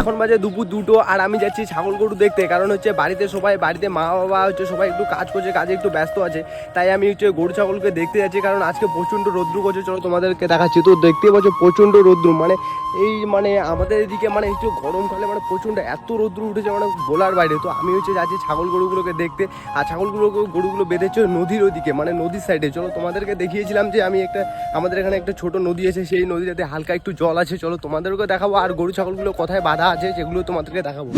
এখন বাজে দুপুর দুটো আর আমি যাচ্ছি ছাগল গরু দেখতে। কারণ হচ্ছে বাড়িতে সবাই, বাড়িতে মা বাবা হচ্ছে সবাই একটু কাজ করছে, কাজে একটু ব্যস্ত আছে। তাই আমি হচ্ছে গরু ছাগলকে দেখতে যাচ্ছি, কারণ আজকে প্রচণ্ড রৌদ্র করছে চলো তোমাদেরকে দেখাচ্ছি। তো দেখতে পাচ্ছ প্রচণ্ড রৌদ্র মানে এই মানে আমাদের এদিকে মানে একটু গরমকালে মানে প্রচণ্ড এত রৌদ্র উঠেছে মানে বলার বাইরে। তো আমি হচ্ছে যাচ্ছি ছাগল গরুগুলোকে দেখতে। আর ছাগলগুলো গরুগুলো বেঁধেছে নদীর ওদিকে মানে নদীর সাইডে চলো তোমাদেরকে দেখিয়েছিলাম যে আমি একটা আমাদের এখানে একটা ছোট নদী আছে, সেই নদীটাতে হালকা একটু জল আছে। চলো তোমাদেরকে দেখাবো আর গরু ছাগলগুলো কোথায় বাঁধা আছে সেগুলো তোমাদেরকে দেখাবো।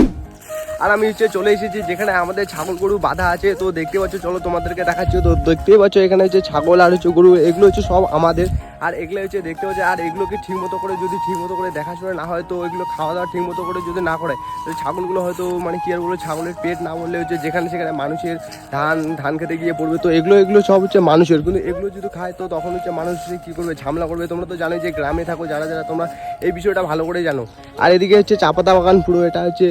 আর আমি হচ্ছে চলে এসেছি যেখানে আমাদের ছাগল গরু বাঁধা আছে। তো দেখতে পাচ্ছ, চলো তোমাদেরকে দেখাচ্ছি। তো দেখতেই পাচ্ছ, এখানে হচ্ছে ছাগল আর হচ্ছে গরু, এগুলো হচ্ছে সব আমাদের। আর এগুলো হচ্ছে, দেখতে পাচ্ছ, আর এগুলোকে ঠিক মতো করে যদি ঠিক মতো করে দেখাশোনা না হয়, তো এগুলো খাওয়া দাওয়া ঠিক মতো করে যদি না করে তো ছাগলগুলো হয়তো মানে কি আর বলব, ছাগলের পেট না বললে হচ্ছে যেখানে সেখানে মানুষের ধান ধান খেতে গিয়ে পড়বে। তো এগুলো এগুলো সব হচ্ছে মানুষের। কিন্তু এগুলো যদি খায়, তো তখন হচ্ছে মানুষ কী করবে, ঝামেলা করবে। তোমরা তো জানো যে গ্রামে থাকো, যারা যারা, তোমরা এই বিষয়টা ভালো করে জানো। আর এদিকে হচ্ছে চাপাতা বাগান পুরো, এটা হচ্ছে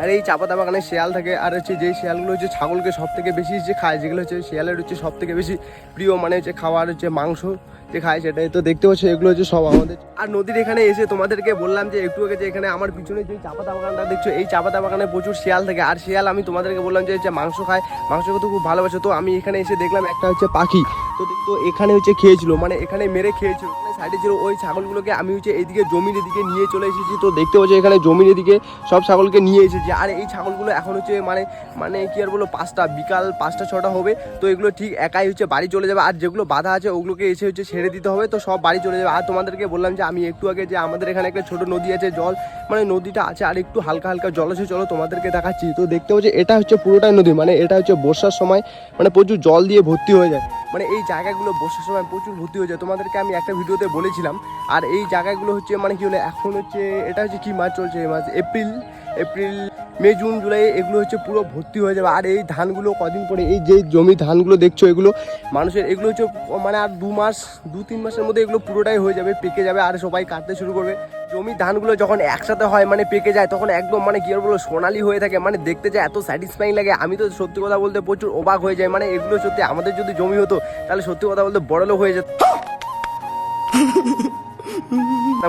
আর এই চাপাতা বাগানে শিয়াল থাকে আর হচ্ছে যেই শিয়ালগুলো হচ্ছে ছাগলকে সব থেকে বেশি যে খায়, যেগুলো হচ্ছে শিয়ালের হচ্ছে সব থেকে বেশি প্রিয় মানে হচ্ছে খাওয়ার হচ্ছে মাংস যে খায় সেটাই। তো দেখতে পাচ্ছ, এগুলো হচ্ছে সব আমাদের। আর নদীর এখানে এসে তোমাদেরকে বললাম যে একটু আগে যে এখানে আমার পিছনে যে চাপাতা বাগানটা দেখছ, এই চাপাতা বাগানে প্রচুর শিয়াল থাকে। আর শিয়াল আমি তোমাদেরকে বললাম যে মাংস খায়, মাংস খেতে খুব ভালোবাসে। তো আমি এখানে এসে দেখলাম একটা হচ্ছে পাখি। তো তো এখানে হচ্ছে খেয়েছিল মানে এখানে মেরে খেয়েছিল। সাইডে ছিল ওই ছাগলগুলোকে আমি হচ্ছে এইদিকে জমির এদিকে নিয়ে চলে এসেছি। তো দেখতে পাচ্ছি এখানে জমির এদিকে সব ছাগলকে নিয়ে এসেছি। আর এই ছাগলগুলো এখন হচ্ছে মানে মানে কি আর বলব, পাঁচটা, বিকাল পাঁচটা, ছটা হবে। তো এগুলো ঠিক একাই হচ্ছে বাড়ি চলে যাবে। আর যেগুলো বাধা আছে ওগুলোকে এসে হচ্ছে ছেড়ে দিতে হবে। তো সব বাড়ি চলে যাবে। আর তোমাদেরকে বললাম যে আমি একটু আগে যে আমাদের এখানে একটা ছোট নদী আছে, জল মানে নদীটা আছে, আর একটু হালকা হালকা জল আছে। চলো তোমাদেরকে দেখাচ্ছি। তো দেখতে পাচ্ছি, এটা হচ্ছে পুরোটাই নদী। মানে এটা হচ্ছে বর্ষার সময় মানে প্রচুর জল দিয়ে ভর্তি হয়ে যায়। মানে এই জায়গাগুলো বর্ষার সময় প্রচুর ভর্তি হয়ে যায়। তোমাদেরকে আমি একটা ভিডিওতে বলেছিলাম, আর এই জায়গাগুলো হচ্ছে মানে কি হলো এখন হচ্ছে এটা হচ্ছে কি মাস চলছে এই মাস? April April, May, June, July, এগুলো হচ্ছে পুরো ভর্তি হয়ে যাবে। আর এই ধানগুলো কদিন পরে, এই যে জমি ধানগুলো দেখছ এগুলো, মানুষের এগুলো হচ্ছে মানে আর দু মাস, দু, তিন মাসের মধ্যে এগুলো পুরোটাই হয়ে যাবে, পেকে যাবে, আর সবাই কাটতে শুরু করবে। জমি ধানগুলো যখন একসাথে হয় মানে পেকে যায়, তখন একদম মানে কি বলব, সোনালি হয়ে থাকে। মানে দেখতে যায় এত স্যাটিসফাইং লাগে। আমি তো সত্যি কথা বলতে প্রচুর অবাক হয়ে যায় মানে এগুলো সত্যি আমাদের যদি জমি হতো, তাহলে সত্যি কথা বলতে বড়লো হয়ে যেত।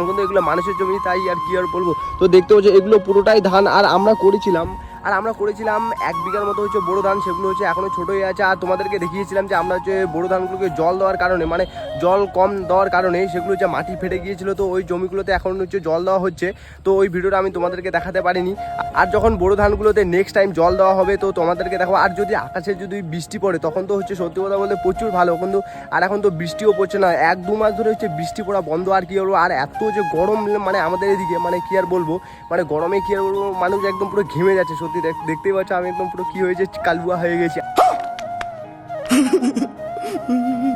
কিন্তু এগুলো মানুষের জমি, তাই আর কি আর বলব। তো দেখতে হচ্ছে এগুলো পুরোটাই ধান, আর আমরা করেছিলাম। আর আমরা করেছিলাম এক বিঘার মতো হচ্ছে বড় ধান, সেগুলো হচ্ছে এখনও ছোটোই আছে। আর তোমাদেরকে দেখিয়েছিলাম যে আমরা হচ্ছে বড় ধানগুলোকে জল দেওয়ার কারণে মানে জল কম দেওয়ার কারণে সেগুলো হচ্ছে মাটি ফেটে গিয়েছিল। তো ওই জমিগুলোতে এখন হচ্ছে জল দেওয়া হচ্ছে। তো ওই ভিডিওটা আমি তোমাদেরকে দেখাতে পারিনি। আর যখন বড় ধানগুলোতে নেক্সট টাইম জল দেওয়া হবে, তো তোমাদেরকে দেখো আর যদি আকাশে যদি বৃষ্টি পড়ে, তখন তো হচ্ছে সত্যি কথা বলতে প্রচুর ভালো। কিন্তু আর এখন তো বৃষ্টিও পড়ছে না। এক দু মাস ধরে হচ্ছে বৃষ্টি পড়া বন্ধ। আর কি বলব? আর এত যে গরম মানে আমাদের এদিকে মানে কি আর বলব? মানে গরমে কি আর বলব? মানুষ একদম পুরো ঘেমে যাচ্ছে সত্যি দেখ- দেখতেই পাচ্ছ আমি একদম পুরো কি হয়েছে কালুয়া হয়ে গেছি।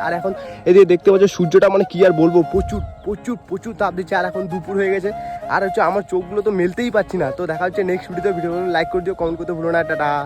আর এখন এদিকে দেখতে পাচ্ছ সূর্যটা মানে কি আর বলব, প্রচুর প্রচুর প্রচুর তাপ দিচ্ছে, আর এখন দুপুর হয়ে গেছে। আর হচ্ছে আমার চোখগুলো তো মেলতেই পাচ্ছি না। তো দেখা হচ্ছে নেক্সট ভিডিওতে ভিডিও লাইক করে দিও কমেন্ট করতে ভুলো না, টাটা।